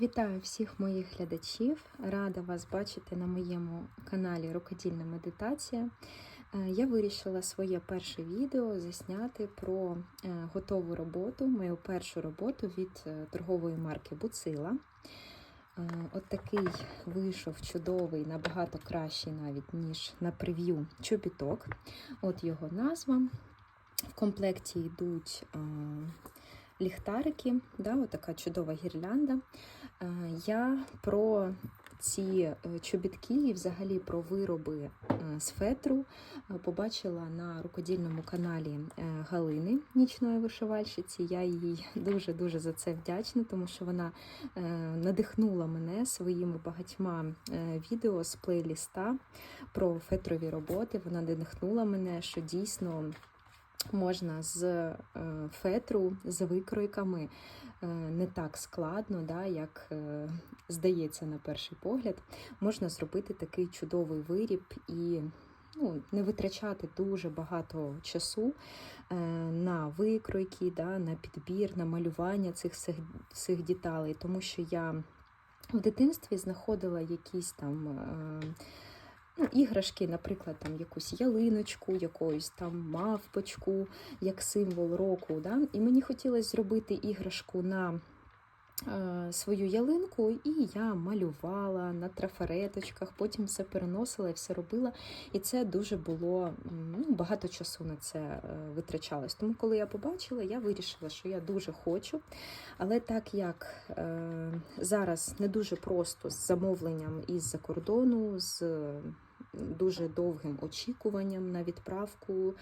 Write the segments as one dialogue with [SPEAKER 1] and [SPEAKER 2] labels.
[SPEAKER 1] Вітаю всіх моїх глядачів. Рада вас бачити на моєму каналі Рукодільна медитація. Е, Я вирішила своє перше відео засняти про е, готову роботу, мою першу роботу від е, торгової марки Буцила. От такий вийшов чудовий, набагато кращий навіть, ніж на прев'ю чобіток. От його назва. В комплекті йдуть ліхтарики, да, отака чудова гірлянда. Е, Я про ці е, чобітки і взагалі про вироби е, з фетру побачила на рукодільному каналі Галини нічної вишивальщиці. Я їй дуже-дуже за це вдячна, тому що вона надихнула мене своїми багатьма відео з плейліста про фетрові роботи. Вона надихнула мене, що дійсно можна з фетру, з викройками не так складно, да, як е, здається на перший погляд, можна зробити такий чудовий виріб і ну, не витрачати дуже багато часу е, на викройки, да, на підбір, на малювання цих всіх деталей, тому що я в дитинстві знаходила якісь там. Ну, іграшки, наприклад, там якусь ялиночку, якусь там мавпочку, як символ року. Да? І мені хотілося зробити іграшку на е, свою ялинку, і я малювала на трафареточках, потім все переносила і все робила. І це дуже було ну, багато часу на це е, витрачалось. Тому, коли я побачила, я вирішила, що я дуже хочу. Але так як е, зараз не дуже просто з замовленням із-за кордону, з дуже довгим очікуванням на відправку.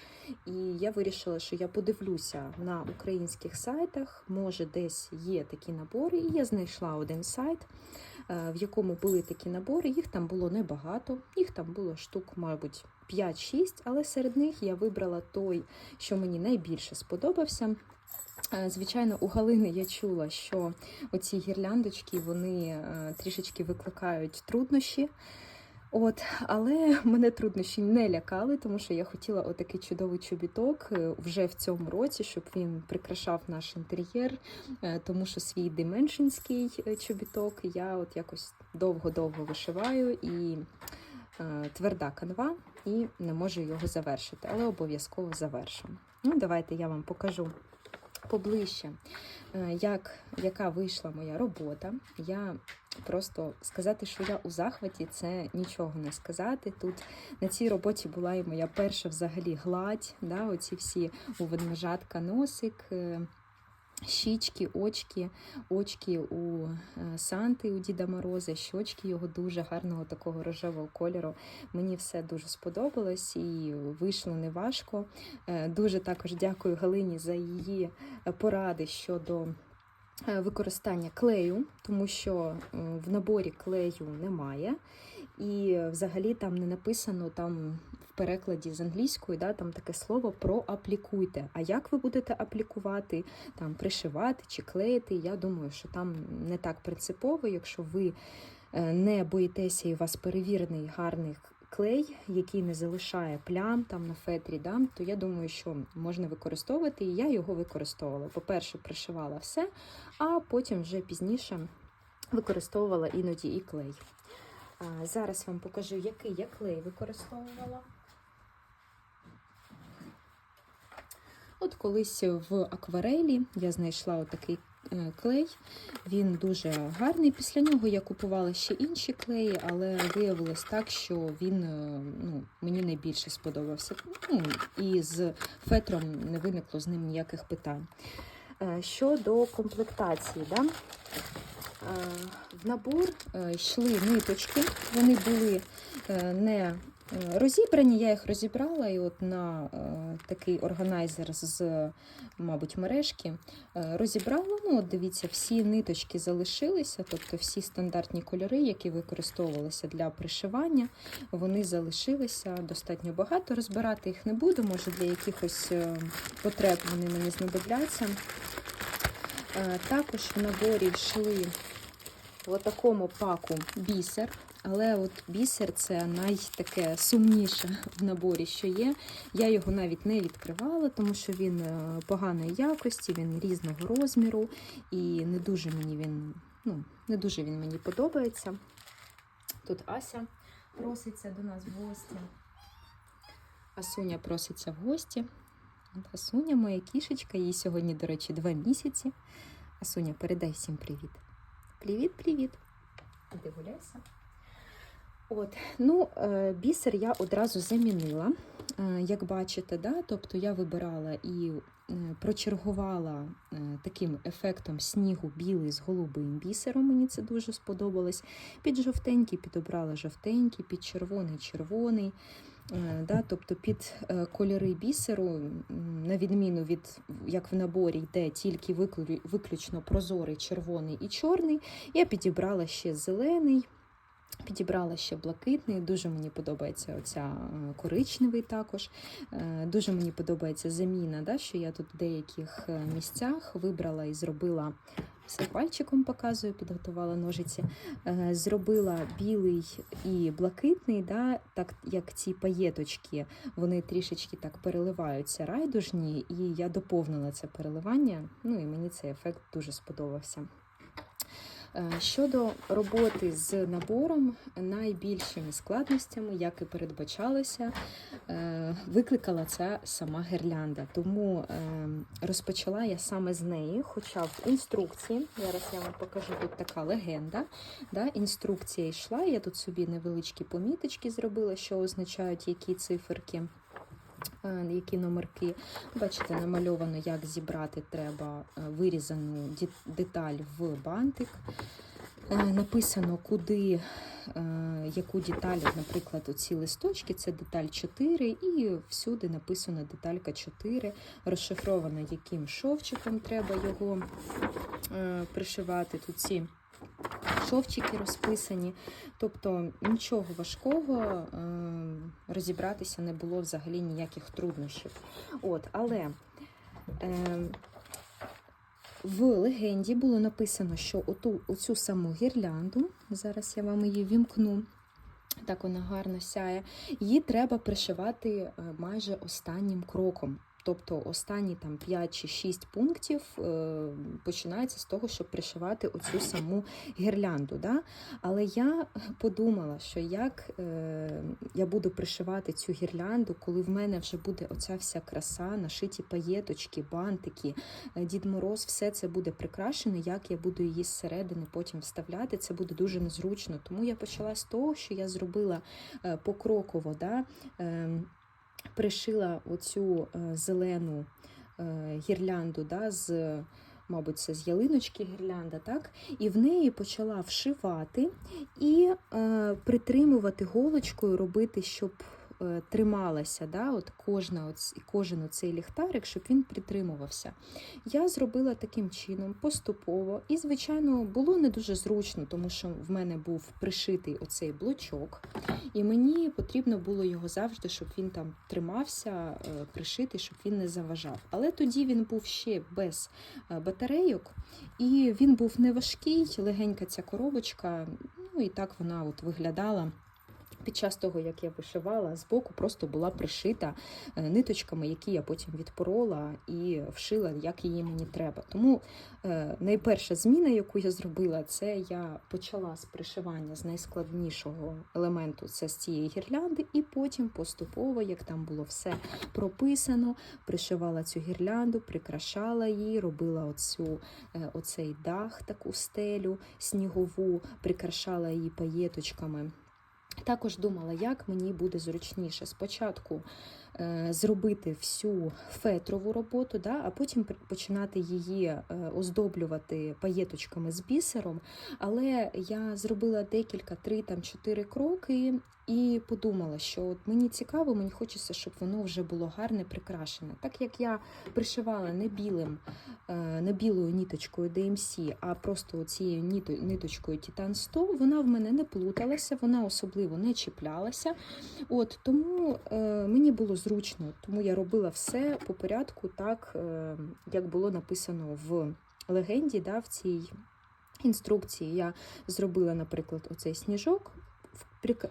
[SPEAKER 1] І я вирішила, що я подивлюся на українських сайтах, може, десь є такі набори, і я знайшла один сайт, е, в якому були такі набори. Їх там було небагато, їх там було штук, мабуть, 5-6, але серед них я вибрала той, що мені найбільше сподобався. Е, Звичайно, у Галини я чула, що оці гірляндочки вони е, трішечки викликають труднощі. От, але мене труднощі не лякали, тому що я хотіла отакий чудовий чобіток е, вже в цьому році, щоб він прикрашав наш інтер'єр, е, тому що свій дименшинський е, чобіток я от якось довго-довго вишиваю і тверда канва, і не можу його завершити, але обов'язково завершу. Ну, давайте я вам покажу поближче, е, як, яка вийшла моя робота. Я просто сказати, що я у захваті, це нічого не сказати. Тут на цій роботі була і моя перша взагалі гладь, да, оці всі у ведмежатка носик. Щічки, очки, очки у е, Санти, у Діда Мороза, щочки його дуже гарного такого рожевого кольору. Мені все дуже сподобалось і вийшло неважко. Е, Дуже також дякую Галині за її е, поради щодо використання клею, тому що в наборі клею немає. І взагалі там не написано там в перекладі з англійської, да, там таке слово про аплікуйте. А як ви будете аплікувати, там пришивати чи клеїти? Я думаю, що там не так принципово, якщо ви е, не боїтеся і у вас перевірений гарний клей, який не залишає плям там на фетрі, да, то я думаю, що можна використовувати, і я його використовувала. По-перше, пришивала все, а потім вже пізніше використовувала іноді і клей. Зараз вам покажу, який я клей використовувала. От колись в акварелі я знайшла отакий е, клей. Він дуже гарний. Після нього я купувала ще інші клеї, але виявилось так, що він е, ну, мені найбільше сподобався. Ну, і з фетром не виникло з ним ніяких питань. Е, Щодо комплектації, да? Е, в набор е, йшли ниточки, вони були е, не розібрані, я їх розібрала і от на такий органайзер з, мабуть, мережки розібрала. Ну, от дивіться, всі ниточки залишилися, тобто всі стандартні кольори, які використовувалися для пришивання, вони залишилися достатньо багато. Розбирати їх не буду, може для якихось потреб вони мені знадобляться. Е, Також в наборі йшли в такому паку бісер. Але от бісер це найтаке сумніше в наборі, що є. Я його навіть не відкривала, тому що він е, поганої якості, він різного розміру, і не дуже мені він ну, не дуже він мені подобається. Тут Ася проситься до нас в гості. Асуня проситься в гості. Асуня, моя кішечка, їй сьогодні, до речі, два місяці. Асуня, передай всім привіт. Привіт, привіт. Іди гуляйся. От, ну, е, бісер я одразу замінила. Е, Як бачите, да? тобто я вибирала і е, прочергувала таким ефектом снігу білий з голубим бісером. Мені це дуже сподобалось. Під жовтенький підобрала жовтенький, під червоний червоний. Е, Да, тобто під е, кольори бісеру, на відміну від як в наборі йде тільки виключно прозорий червоний і чорний, я підібрала ще зелений, підібрала ще блакитний. Дуже мені подобається оця е, коричневий також. Дуже мені подобається заміна, да, що я тут в деяких місцях вибрала і зробила. Все пальчиком показую, підготувала ножиці. Е, Зробила білий і блакитний, да, так як ці паєточки, вони трішечки так переливаються райдужні, і я доповнила це переливання. Ну і мені цей ефект дуже сподобався. Е, Щодо роботи з набором, найбільшими складностями, як і передбачалося, е, викликала ця сама гірлянда. Тому е, розпочала я саме з неї, хоча в інструкції, зараз я вам покажу тут така легенда. Да, інструкція йшла, я тут собі невеличкі поміточки зробила, що означають які циферки. Е, Які номерки. Бачите, намальовано, як зібрати треба е, вирізану деталь в бантик. Е, Написано, куди яку деталь, наприклад, оці листочки, це деталь 4, і всюди написано деталька 4, розшифровано, яким шовчиком треба його пришивати. Тут ці шовчики розписані. Тобто нічого важкого е, розібратися не було взагалі ніяких труднощів. От, але е, в легенді було написано, що оту, оцю саму гірлянду, зараз я вам її вімкну, так вона гарно сяє, її треба пришивати е, майже останнім кроком. Тобто останні там 5 чи 6 пунктів е, починається з того, щоб пришивати оцю саму гірлянду. Да? Але я подумала, що як е, я буду пришивати цю гірлянду, коли в мене вже буде оця вся краса, нашиті паєточки, бантики, е, Дід Мороз, все це буде прикрашено, як я буду її зсередини потім вставляти. Це буде дуже незручно. Тому я почала з того, що я зробила покроково. Да? Пришила оцю е, зелену е, гірлянду да, з, мабуть, це з ялиночки гірлянда, так? І в неї почала вшивати і е, притримувати голочкою, робити, щоб трималася да, от кожна, оць, кожен оцей ліхтарик, щоб він притримувався. Я зробила таким чином поступово, і, звичайно, було не дуже зручно, тому що в мене був пришитий оцей блочок, і мені потрібно було його завжди, щоб він там тримався, е, пришитий, щоб він не заважав. Але тоді він був ще без е, батарейок, і він був не важкий, легенька ця коробочка. Ну і так вона от виглядала. Під час того, як я вишивала, збоку просто була пришита е, ниточками, які я потім відпорола і вшила, як її мені треба. Тому е, найперша зміна, яку я зробила, це я почала з пришивання з найскладнішого елементу це з цієї гірлянди, і потім поступово, як там було все прописано, пришивала цю гірлянду, прикрашала її, робила оцю, е, оцей дах, таку стелю снігову, прикрашала її паєточками. Також думала, як мені буде зручніше. Спочатку е, зробити всю фетрову роботу, да, а потім починати її е, оздоблювати паєточками з бісером. Але я зробила декілька, три там чотири кроки і подумала, що от мені цікаво, мені хочеться, щоб воно вже було гарне, прикрашене. Так як я пришивала не білим, е, не білою ніточкою DMC, а просто цією ниточкою Titan 100, вона в мене не плуталася, вона особливо не чіплялася. От тому е, мені було зручно, тому я робила все по порядку, так е, як було написано в легенді, да, в цій інструкції. Я зробила, наприклад, оцей сніжок.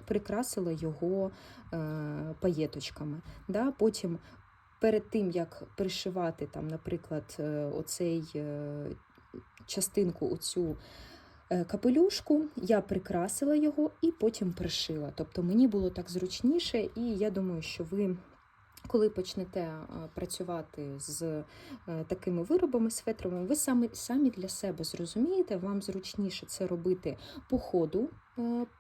[SPEAKER 1] Прикрасила його е, паєточками. Да? Потім перед тим, як пришивати, там, наприклад, е, оцей е, частинку, оцю капелюшку, я прикрасила його і потім пришила. Тобто мені було так зручніше, і я думаю, що ви. Коли почнете працювати з такими виробами з фетровими, ви самі самі для себе зрозумієте, вам зручніше це робити по ходу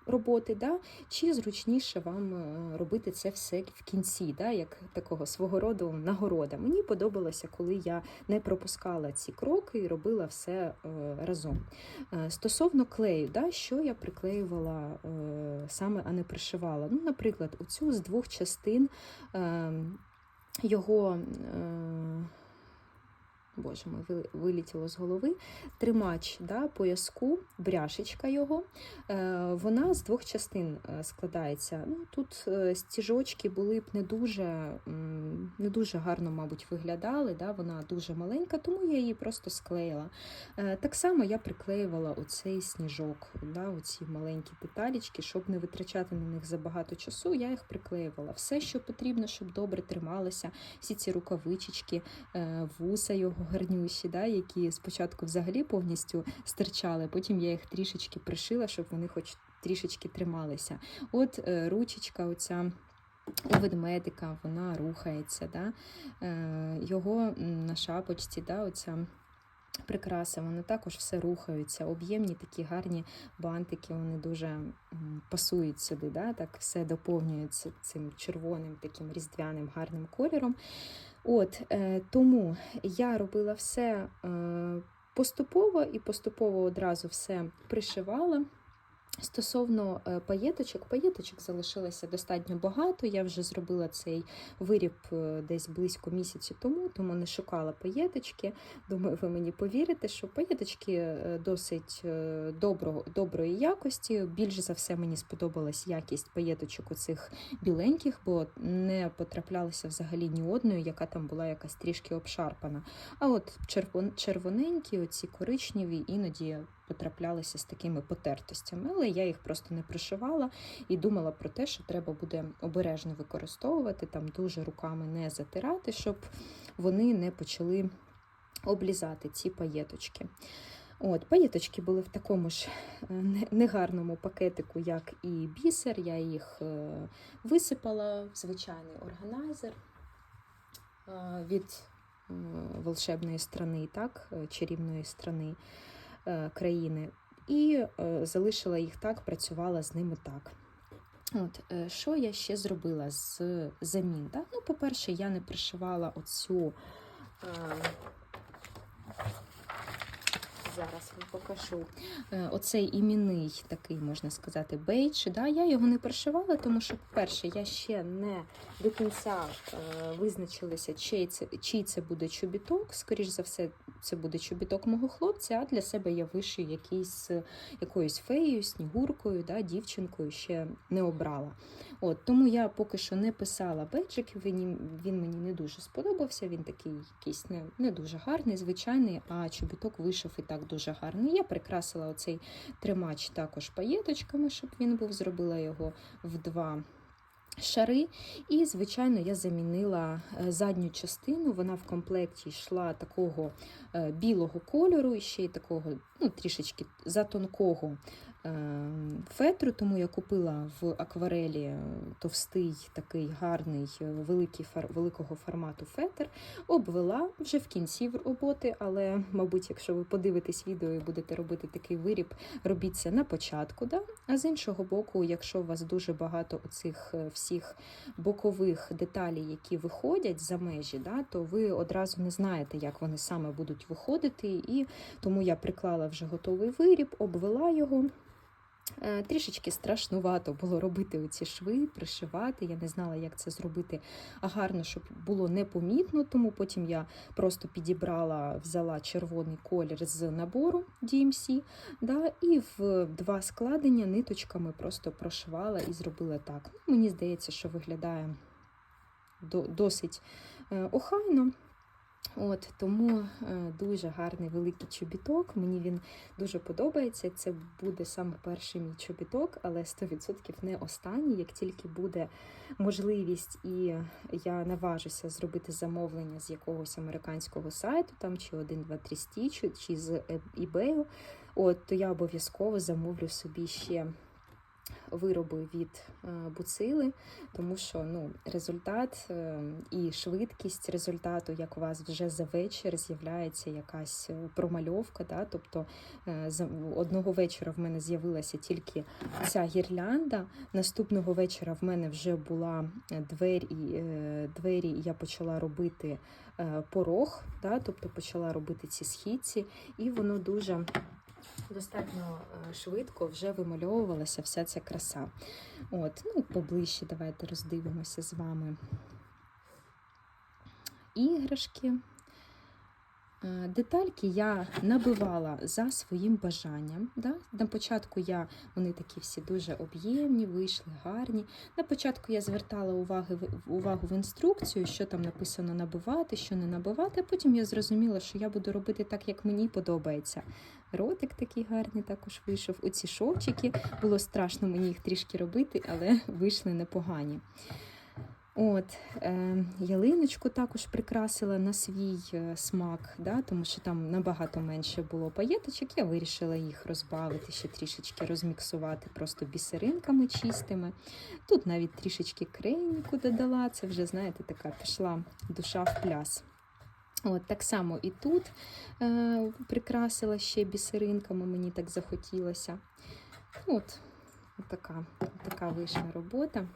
[SPEAKER 1] роботи, да? чи зручніше вам е, робити це все в кінці, да? як такого свого роду нагорода. Мені подобалося, коли я не пропускала ці кроки і робила все е, разом. Е, Стосовно клею, да? що я приклеювала е, саме, а не пришивала. Ну, Наприклад, оцю з двох частин. е, його, е, боже мой, ви- вилетіло з голови, тримач да, пояску, бряшечка його. Е, Вона з двох частин е, складається. Ну, Тут е, стіжочки були б не дуже, не дуже гарно, мабуть, виглядали. Да? Вона дуже маленька, тому я її просто склеїла. Так само я приклеювала оцей сніжок, да? оці маленькі деталічки, щоб не витрачати на них забагато часу, я їх приклеювала. Все, що потрібно, щоб добре трималося, всі ці рукавички, е, вуса його гарнющі, да? які спочатку взагалі повністю стирчали, потім я їх трішечки пришила, щоб вони хоч трішечки трималися. От е, ручечка оця. У ведмедика вона рухається, да? е, його на шапочці, да, оця прикраса, вони також все рухаються. Об'ємні такі гарні бантики, вони дуже пасують сюди, да? так все доповнюється цим червоним таким різдвяним гарним кольором. От, е, тому я робила все е, поступово і поступово одразу все пришивала. Стосовно е, паєточок, паєточок залишилося достатньо багато. Я вже зробила цей виріб е, десь близько місяці тому, тому не шукала паєточки. Думаю, ви мені повірите, що паєточки е, досить доброго, доброї якості. Більш за все мені сподобалась якість паєточок оцих біленьких, бо не потраплялося взагалі ні одної, яка там була якась трішки обшарпана. А от червон, червоненькі, оці коричневі, іноді потраплялися з такими потертостями, але я їх просто не пришивала і думала про те, що треба буде обережно використовувати, там дуже руками не затирати, щоб вони не почали облізати ці паєточки. От, Паєточки були в такому ж е, негарному пакетику, як і бісер. Я їх е, висипала в звичайний органайзер е, від волшебної страни, так, чарівної страни країни. І е, залишила їх так, працювала з ними так. От, е, що я ще зробила з замін? Так? Ну, по-перше, я не пришивала оцю. Зараз вам покажу. Е, Оцей іменний такий, можна сказати, бейдж. Да? Я його не пришивала, тому що, по-перше, я ще не до кінця е, визначилася, чий це, чий це буде чобіток. Скоріш за все, це буде чобіток мого хлопця, а для себе я вишию якийсь, якоюсь феєю, снігуркою, да, дівчинкою ще не обрала. От, тому я поки що не писала бейджик, він, він мені не дуже сподобався. Він такий якийсь не, не дуже гарний, звичайний, а чобіток вийшов і так дуже гарний. Я прикрасила оцей тримач також паєточками, щоб він був, зробила його в два. Шари, і, звичайно, я замінила е, задню частину. Вона в комплекті йшла такого е, білого кольору, і ще й такого ну, трішечки затонкого фетру, тому я купила в акварелі е, товстий, такий гарний, е, великий, фар- великого формату фетр. Обвела вже в кінці роботи, але, мабуть, якщо ви подивитесь відео і будете робити такий виріб, робіть це на початку. Да? А з іншого боку, якщо у вас дуже багато оцих е, всіх бокових деталей, які виходять за межі, да, то ви одразу не знаєте, як вони саме будуть виходити. І тому я приклала вже готовий виріб, обвела його. Е, Трішечки страшнувато було робити оці шви, пришивати. Я не знала, як це зробити гарно, щоб було непомітно. Тому потім я просто підібрала, взяла червоний колір з набору DMC, да, і в два складення ниточками просто прошивала і зробила так. Ну, мені здається, що виглядає досить е, охайно. От Тому е, дуже гарний великий чобіток. Мені він дуже подобається. Це буде саме перший мій чобіток, але 100% не останній. Як тільки буде можливість і я наважуся зробити замовлення з якогось американського сайту, там чи 1, 2, 3 стічу, чи з eBay, от, то я обов'язково замовлю собі ще вироби від е, буцили, тому що ну, результат е, і швидкість результату, як у вас вже за вечір з'являється якась е, промальовка. Да? Тобто одного вечора в мене з'явилася тільки ця гірлянда. Наступного вечора в мене вже була двері, двері і я почала робити порог, да? тобто почала робити ці східці, і воно дуже достатньо е, швидко вже вимальовувалася вся ця краса. От, ну, Поближче давайте роздивимося з вами іграшки. Детальки я набивала за своїм бажанням. Да? На початку я, вони такі всі дуже об'ємні, вийшли гарні. На початку я звертала уваги, увагу в інструкцію, що там написано набивати, що не набивати. Потім я зрозуміла, що я буду робити так, як мені подобається. Ротик такий гарний також вийшов. Оці шовчики. Було страшно мені їх трішки робити, але вийшли непогані. От, е, Ялиночку також прикрасила на свій е, смак, да, тому що там набагато менше було паєточок. Я вирішила їх розбавити, ще трішечки розміксувати просто бісеринками чистими. Тут навіть трішечки крейніку додала, це вже, знаєте, така пішла душа в пляс. От, Так само і тут е, прикрасила ще бісеринками, мені так захотілося. От, така, така вийшла робота.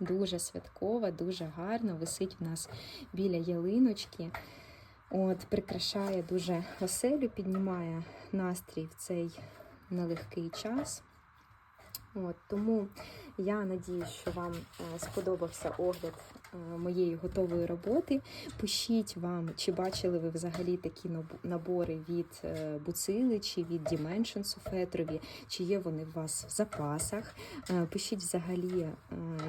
[SPEAKER 1] Дуже святкова, дуже гарна, висить в нас біля ялиночки. От, Прикрашає дуже оселю, піднімає настрій в цей нелегкий час. От, Тому я надію, що вам е, сподобався огляд моєї готової роботи. Пишіть вам, чи бачили ви взагалі такі набори від е, Буцили чи від Dimensions у Фетрові, чи є вони у вас в запасах. Пишіть взагалі,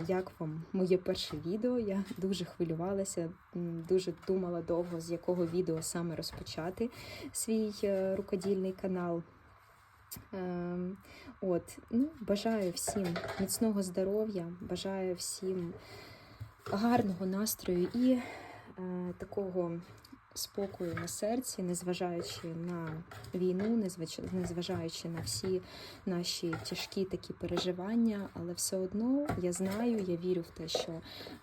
[SPEAKER 1] як вам моє перше відео. Я дуже хвилювалася, дуже думала довго, з якого відео саме розпочати свій рукодільний канал. Ем, от, ну, Бажаю всім міцного здоров'я, бажаю всім гарного настрою і е, такого спокою на серці, незважаючи на війну, незважаючи на всі наші тяжкі такі переживання, але все одно я знаю, я вірю в те, що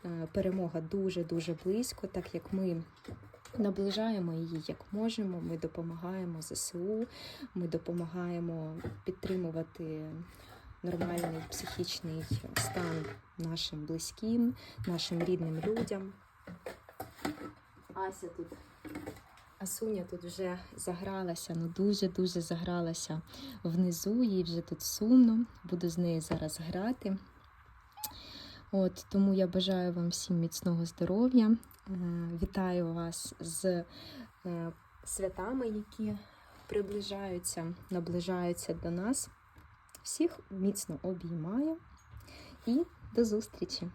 [SPEAKER 1] е, перемога дуже-дуже близько, так як ми. Наближаємо її як можемо. Ми допомагаємо ЗСУ, ми допомагаємо підтримувати нормальний психічний стан нашим близьким, нашим рідним людям. Ася тут, Асуня тут вже загралася, ну дуже-дуже загралася внизу, їй вже тут сумно, буду з нею зараз грати. От, Тому я бажаю вам всім міцного здоров'я. Е, вітаю вас з е, святами, які приближаються, наближаються до нас. Всіх міцно обіймаю і до зустрічі!